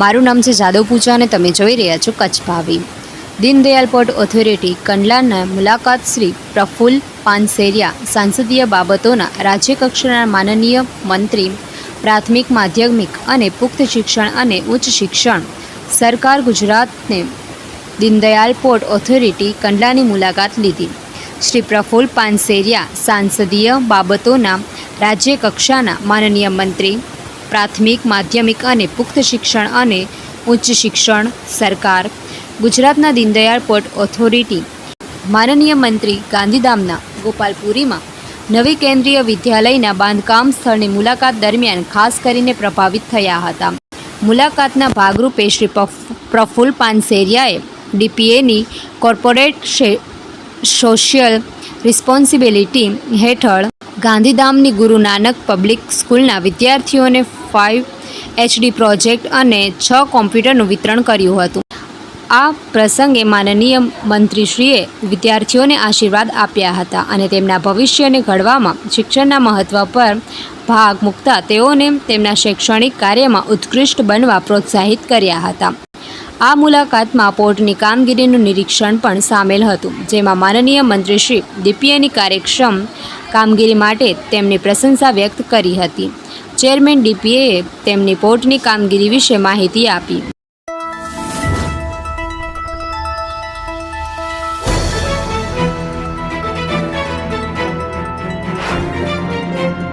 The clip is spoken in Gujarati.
મારું નામ છે જાદવ પૂજા અને તમે જોઈ રહ્યા છો કચ્છ ભાવી. દીનદયાલ પોર્ટ ઓથોરિટી કંડલાના મુલાકાત શ્રી પ્રફુલ્લ પાનસેરિયા, સાંસદીય બાબતોના રાજ્યકક્ષાના માનનીય મંત્રી, પ્રાથમિક માધ્યમિક અને પુખ્ત શિક્ષણ અને ઉચ્ચ શિક્ષણ, સરકાર ગુજરાતને દીનદયાલ પોર્ટ ઓથોરિટી કંડલાની મુલાકાત લીધી. શ્રી પ્રફુલ્લ પાનસેરિયા, સાંસદીય બાબતોના રાજ્ય કક્ષાના માનનીય મંત્રી પ્રાથમિક, માધ્યમિક અને પુખ્ત શિક્ષણ અને ઉચ્ચ શિક્ષણ સરકાર, ગુજરાતના દીનદયાળ પોર્ટ ઓથોરિટી. માનનીય મંત્રી ગાંધીધામના ગોપાલપુરીમાં નવી કેન્દ્રીય વિદ્યાલયના બાંધકામ સ્થળની મુલાકાત દરમિયાન ખાસ કરીને પ્રભાવિત થયા હતા. મુલાકાતના ભાગરૂપે શ્રી પ્રફુલ્લ પાનસેરિયાએ ડીપીએની કોર્પોરેટ સોશિયલ રિસ્પોન્સિબિલિટી હેઠળ ગાંધીધામની ગુરુ નાનક પબ્લિક સ્કૂલના વિદ્યાર્થીઓને ફાઇવ એચડી પ્રોજેક્ટ અને છ કોમ્પ્યુટરનું વિતરણ કર્યું હતું. આ પ્રસંગે માનનીય મંત્રીશ્રીએ વિદ્યાર્થીઓને આશીર્વાદ આપ્યા હતા અને તેમના ભવિષ્યને ઘડવામાં શિક્ષણના મહત્ત્વ પર ભાગ મૂકતા તેઓને તેમના શૈક્ષણિક કાર્યમાં ઉત્કૃષ્ટ બનવા પ્રોત્સાહિત કર્યા હતા. આ મુલાકાતમાં પોર્ટની કામગીરીનું નિરીક્ષણ પણ સામેલ હતું, જેમાં માનનીય મંત્રીશ્રી ડીપીએની કાર્યક્ષમ કામગીરી માટે તેમની પ્રશંસા વ્યક્ત કરી હતી. ચેરમેન ડીપીએએ તેમની પોર્ટની કામગીરી વિશે માહિતી આપી.